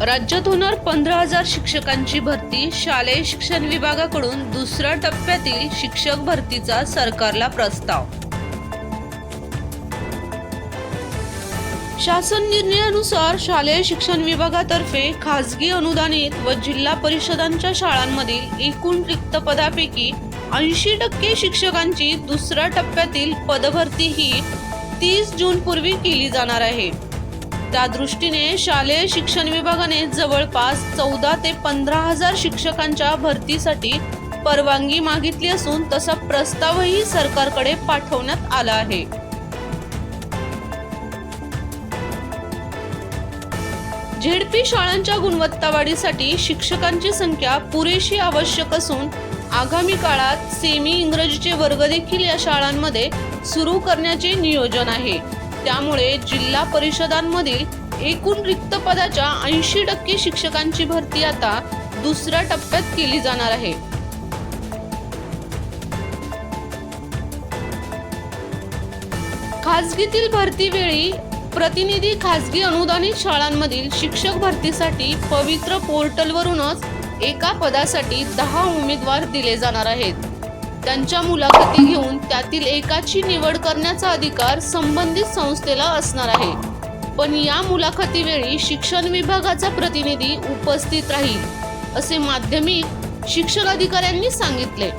राज्यात होणार पंधरा हजार शिक्षकांची भरती शालेय शिक्षण विभागाकडून दुसऱ्या टप्प्यातील शिक्षक भरतीचा सरकारला प्रस्ताव. शासन निर्णयानुसार शालेय शिक्षण विभागातर्फे खासगी अनुदानित व जिल्हा परिषदांच्या शाळांमधील एकूण रिक्त पदापैकी ऐंशी टक्के शिक्षकांची दुसऱ्या टप्प्यातील पदभरती ही तीस जून पूर्वी केली जाणार आहे. त्या दृष्टीने शालेय शिक्षण विभागाने जवळपास चौदा ते पंधरा हजार शिक्षकांच्या भरतीसाठी परवानगी मागितली असून तसा प्रस्तावही सरकारकडे पाठवण्यात आला आहे. झेडपी शाळांच्या गुणवत्ता वाढीसाठी शिक्षकांची संख्या पुरेशी आवश्यक असून आगामी काळात सेमी इंग्रजीचे वर्ग देखील या शाळांमध्ये सुरू करण्याचे नियोजन आहे. त्यामुळे जिल्हा परिषदांमधील एकूण रिक्त पदाच्या ऐंशी टक्के शिक्षकांची भरती आता दुसऱ्या टप्प्यात केली जाणार आहे. खासगीतील भरती वेळी प्रतिनिधी खासगी अनुदानित शाळांमधील शिक्षक भरतीसाठी पवित्र पोर्टलवरूनच एका पदासाठी दहा उमेदवार दिले जाणार आहेत. त्यांच्या मुलाखती घेऊन त्यातील एकाची निवड करण्याचा अधिकार संबंधित संस्थेला असणार आहे. पण या मुलाखतीवेळी शिक्षण विभागाचा प्रतिनिधी उपस्थित राहील असे माध्यमिक शिक्षण अधिकाऱ्यांनी सांगितले.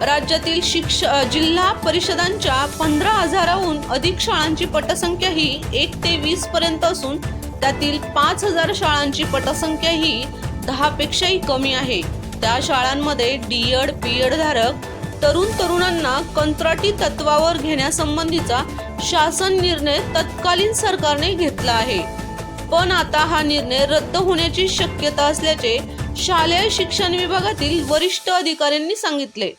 राज्यातील शिक्ष जिल्हा परिषदांच्या पंधरा हजाराहून अधिक शाळांची पटसंख्या ही एक ते वीस पर्यंत असून त्यातील पाच हजार शाळांची पटसंख्या ही दहा पेक्षाही कमी आहे. त्या शाळांमध्ये डीएड एड धारक तरुण तरुणांना कंत्राटी तत्वावर घेण्यासंबंधीचा शासन निर्णय तत्कालीन सरकारने घेतला आहे. पण आता हा निर्णय रद्द होण्याची शक्यता असल्याचे शालेय शिक्षण विभागातील वरिष्ठ अधिकाऱ्यांनी सांगितले.